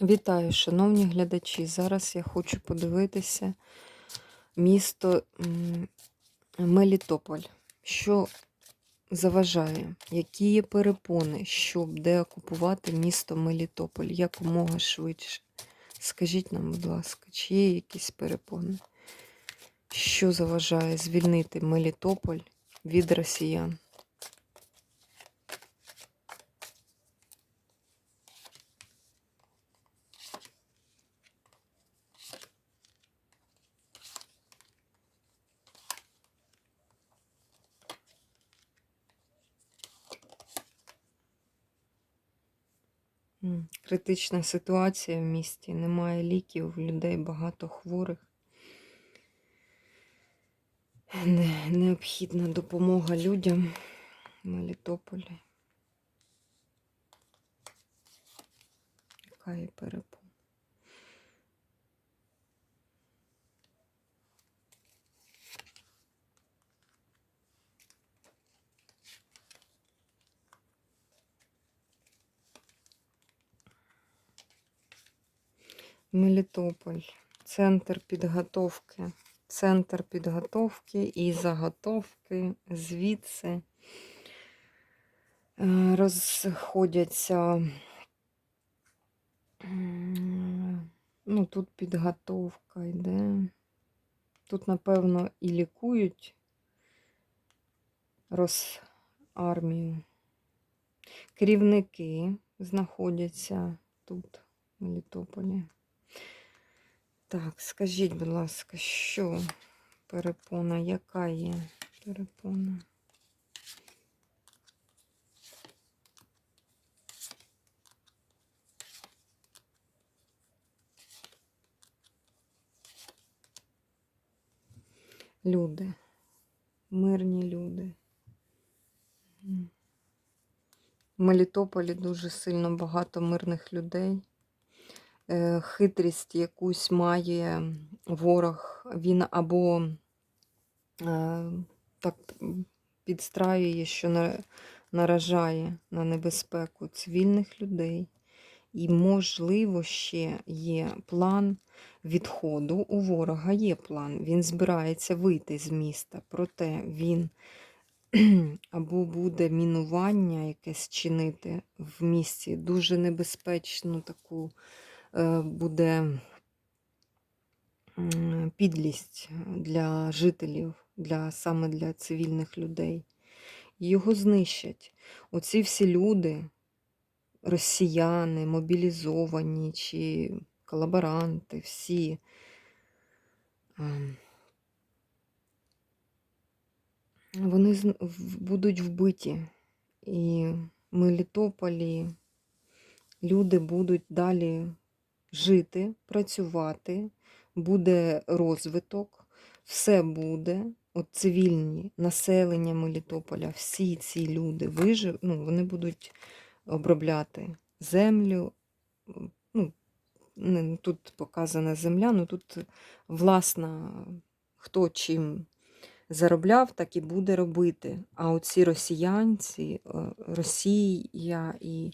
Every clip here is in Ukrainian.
Вітаю, шановні глядачі. Зараз я хочу подивитися місто Мелітополь. Що заважає? Які є перепони, щоб деокупувати місто Мелітополь якомога швидше? Скажіть нам, будь ласка, чи є якісь перепони? Що заважає звільнити Мелітополь від росіян? Критична ситуація в місті, немає ліків, людей багато хворих. Не- Необхідна допомога людям в Мелітополі. Яка є перепона? Мелітополь. Центр підготовки. Центр підготовки і заготовки звідси е, розходяться. Ну, тут підготовка йде. Тут, напевно, і лікують Росармію. Керівники знаходяться тут, в Мелітополі. Так, скажіть, будь ласка, що перепона, яка є перепона? Люди, мирні люди. В Мелітополі дуже сильно багато мирних людей. Е, Хитрість якусь має ворог, він або е, так підстраює, що наражає на небезпеку цивільних людей. І, можливо, ще є план відходу. У ворога є план. Він збирається вийти з міста, проте він або буде мінування якесь чинити в місті, дуже небезпечну таку буде підлість для жителів, для, саме для цивільних людей. Його знищать. Оці всі люди, росіяни, мобілізовані чи колаборанти, всі. Вони будуть вбиті. І в Мелітополі люди будуть далі жити, працювати, буде розвиток, все буде. От цивільні населення Мелітополя, всі ці люди вижив, ну, вони будуть обробляти землю. Ну, тут показана земля, ну тут власна, хто чим заробляв, так і буде робити. А оці росіянці, е, Росія і,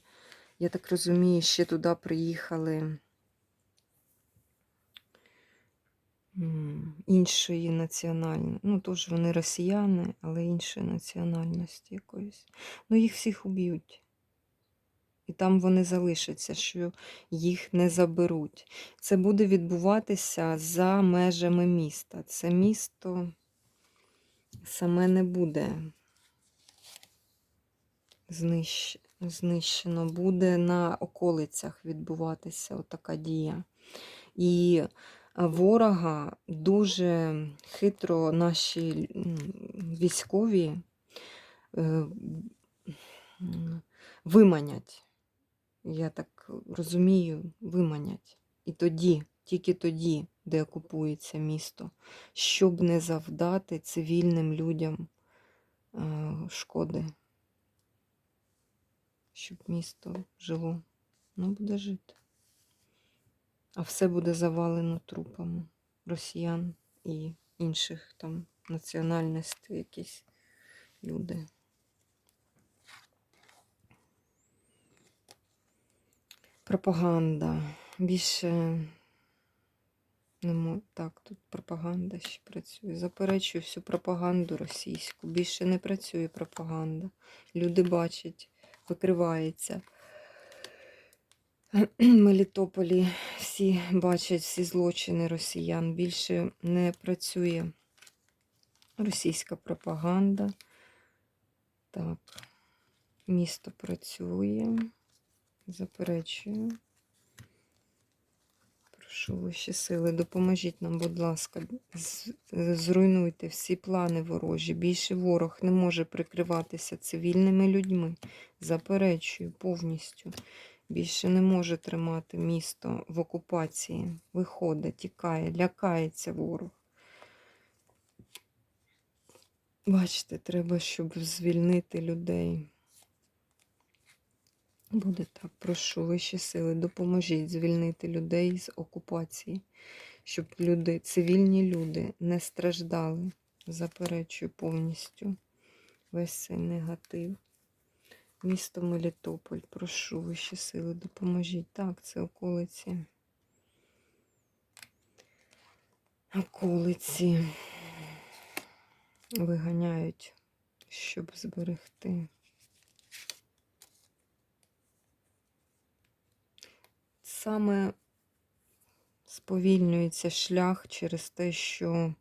я так розумію, ще туди приїхали іншої національності. Ну, теж вони росіяни, але іншої національності якоїсь. Ну, їх всіх уб'ють. І там вони залишаться, що їх не заберуть. Це буде відбуватися за межами міста. Це місто саме не буде знищено, буде на околицях відбуватися отака дія. І ворога дуже хитро наші військові е, виманять. Я так розумію, виманять. І тоді, тільки тоді, де окупується місто, щоб не завдати цивільним людям е, шкоди, щоб місто жило. Ну, буде жити. А все буде завалено трупами росіян і інших там національностей якісь люди. Пропаганда. більше не так, тут пропаганда ще працює. Заперечую всю пропаганду російську. Більше не працює пропаганда. Люди бачать, викривається. Мелітополі всі бачать всі злочини росіян. Більше не працює російська пропаганда. Так, місто працює. Заперечую. Прошу вищі сили, допоможіть нам, будь ласка, зруйнуйте всі плани ворожі. Більше ворог не може прикриватися цивільними людьми. Заперечую повністю. Більше не може тримати місто в окупації. Виходить, тікає, лякається ворог. Бачите, треба, щоб звільнити людей. Буде так, прошу вищі сили, допоможіть звільнити людей з окупації, щоб люди, цивільні люди не страждали. Заперечую повністю весь цей негатив. Місто Мелітополь, прошу вищі сили, допоможіть. Так, це околиці. Околиці виганяють, щоб зберегти. Саме сповільнюється шлях через те, що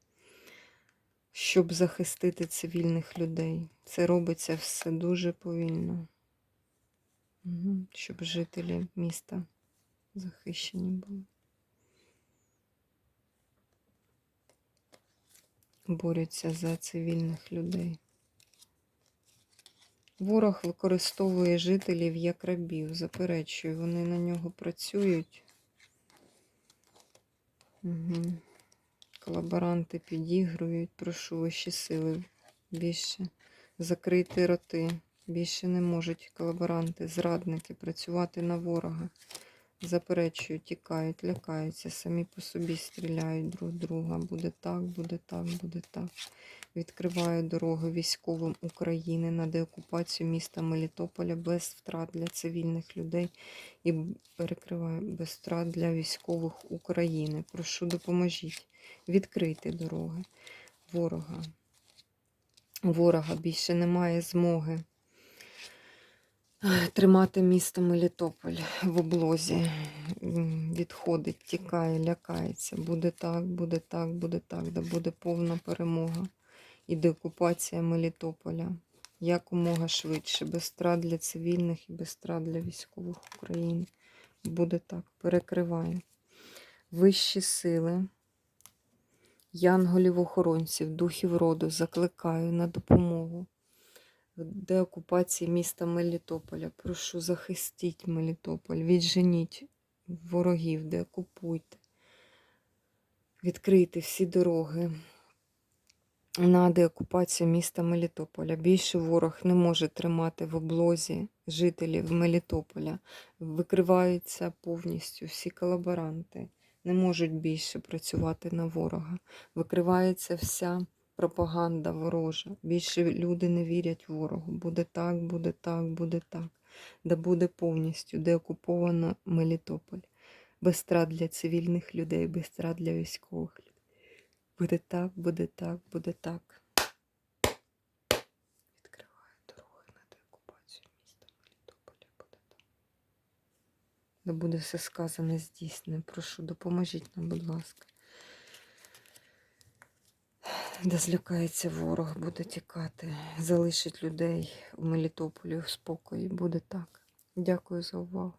щоб захистити цивільних людей. Це робиться все дуже повільно. Щоб жителі міста захищені були. Борються за цивільних людей. Ворог використовує жителів як рабів. Заперечую, вони на нього працюють. Угу. Колаборанти підігрують, прошу вищі сили більше. Закрити роти. Більше не можуть колаборанти, зрадники працювати на ворога. Заперечують, тікають, лякаються, самі по собі стріляють друг друга. Буде так, буде так, буде так. Відкриваю дорогу військовим України на деокупацію міста Мелітополя без втрат для цивільних людей і перекриваю без втрат для військових України. Прошу, допоможіть відкрити дороги ворога. Ворога більше немає змоги тримати місто Мелітополь в облозі. Відходить, тікає, лякається. Буде так, буде так, буде так, да буде повна перемога і деокупація Мелітополя якомога швидше, без втрат для цивільних і без втрат для військових України. Буде так, перекриваю. Вищі сили, янголів-охоронців, духів роду закликаю на допомогу деокупації міста Мелітополя. Прошу, захистіть Мелітополь, відженіть ворогів, деокупуйте, відкрийте всі дороги на деокупацію міста Мелітополя. Більше ворог не може тримати в облозі жителів Мелітополя. Викриваються повністю всі колаборанти. Не можуть більше працювати на ворога. Викривається вся пропаганда ворожа. Більше люди не вірять ворогу. Буде так, буде так, буде так. Да буде повністю деокуповано Мелітополь. Без страт для цивільних людей, без страт для військових людей. Буде так, буде так, буде так. Відкриваю дороги на деокупацію міста Мелітополя. Буде так. Да буде все сказане здійснене. Прошу, допоможіть нам, будь ласка. Де злякається ворог, буде тікати, залишить людей у Мелітополі в спокої. Буде так. Дякую за увагу.